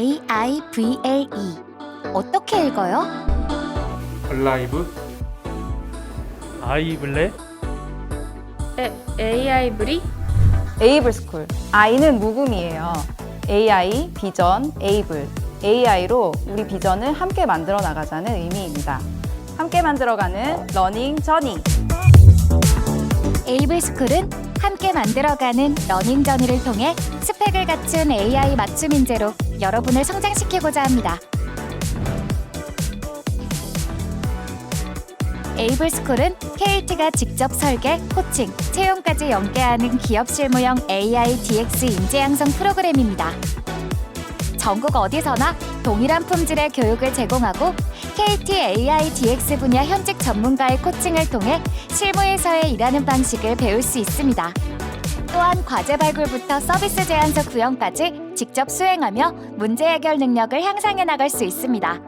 A I V L E 어떻게 읽어요? 얼라이브 아이블레 에, AI블이? 에이블 스쿨. I는 묵음이에요. AI, 비전, 에이블. AI로 우리 비전을 함께 만들어 나가자는 의미입니다. 함께 만들어가는 러닝 저니. 에이블 스쿨은 함께 만들어가는 러닝 저니를 통해 스펙을 갖춘 AI 맞춤 인재로 여러분을 성장시키고자 합니다. 에이블 스쿨은 KT가 직접 설계, 코칭, 채용까지 연계하는 기업 실무형 AI DX 인재 양성 프로그램입니다. 전국 어디서나 동일한 품질의 교육을 제공하고 KT AI DX 분야 현직 전문가의 코칭을 통해 실무에서의 일하는 방식을 배울 수 있습니다. 또한 과제 발굴부터 서비스 제안서 구형까지 직접 수행하며 문제 해결 능력을 향상해 나갈 수 있습니다.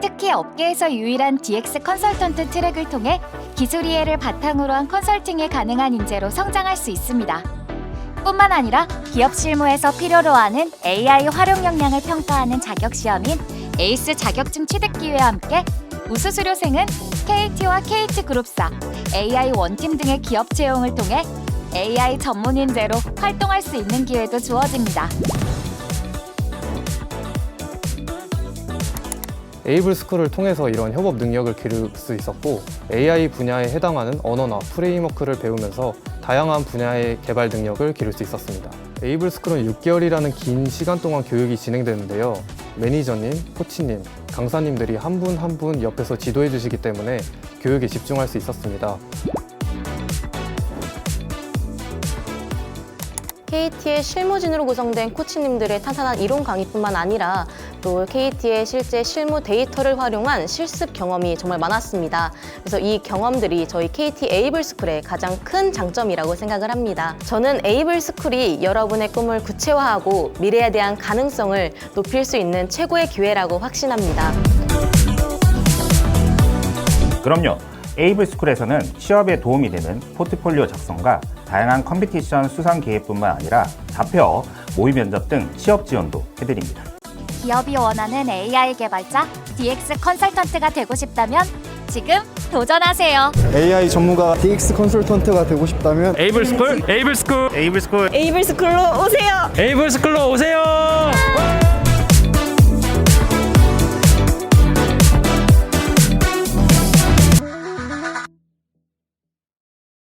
특히 업계에서 유일한 DX 컨설턴트 트랙을 통해 기술 이해를 바탕으로 한 컨설팅이 가능한 인재로 성장할 수 있습니다. 뿐만 아니라 기업 실무에서 필요로 하는 AI 활용 역량을 평가하는 자격 시험인 에이스 자격증 취득 기회와 함께 우수 수료생은 KT와 KT그룹사, AI 원팀 등의 기업 채용을 통해 AI 전문 인재로 활동할 수 있는 기회도 주어집니다. 에이블 스쿨을 통해서 이런 협업 능력을 기를 수 있었고 AI 분야에 해당하는 언어나 프레임워크를 배우면서 다양한 분야의 개발 능력을 기를 수 있었습니다. 에이블 스쿨은 6개월이라는 긴 시간 동안 교육이 진행되는데요. 매니저님, 코치님, 강사님들이 한 분 한 분 옆에서 지도해 주시기 때문에 교육에 집중할 수 있었습니다. KT의 실무진으로 구성된 코치님들의 탄탄한 이론 강의뿐만 아니라 또 KT의 실제 실무 데이터를 활용한 실습 경험이 정말 많았습니다. 그래서 이 경험들이 저희 KT 에이블 스쿨의 가장 큰 장점이라고 생각을 합니다. 저는 에이블 스쿨이 여러분의 꿈을 구체화하고 미래에 대한 가능성을 높일 수 있는 최고의 기회라고 확신합니다. 그럼요. 에이블 스쿨에서는 취업에 도움이 되는 포트폴리오 작성과 다양한 컴피티션 수상 기획뿐만 아니라 자폐어, 모의 면접 등 취업 지원도 해드립니다. 기업이 원하는 AI 개발자, DX 컨설턴트가 되고 싶다면 지금 도전하세요. AI 전문가 DX 컨설턴트가 되고 싶다면 에이블 스쿨 에이블 스쿨 에이블 스쿨 에이블 스쿨로 오세요! 에이블 스쿨로 오세요.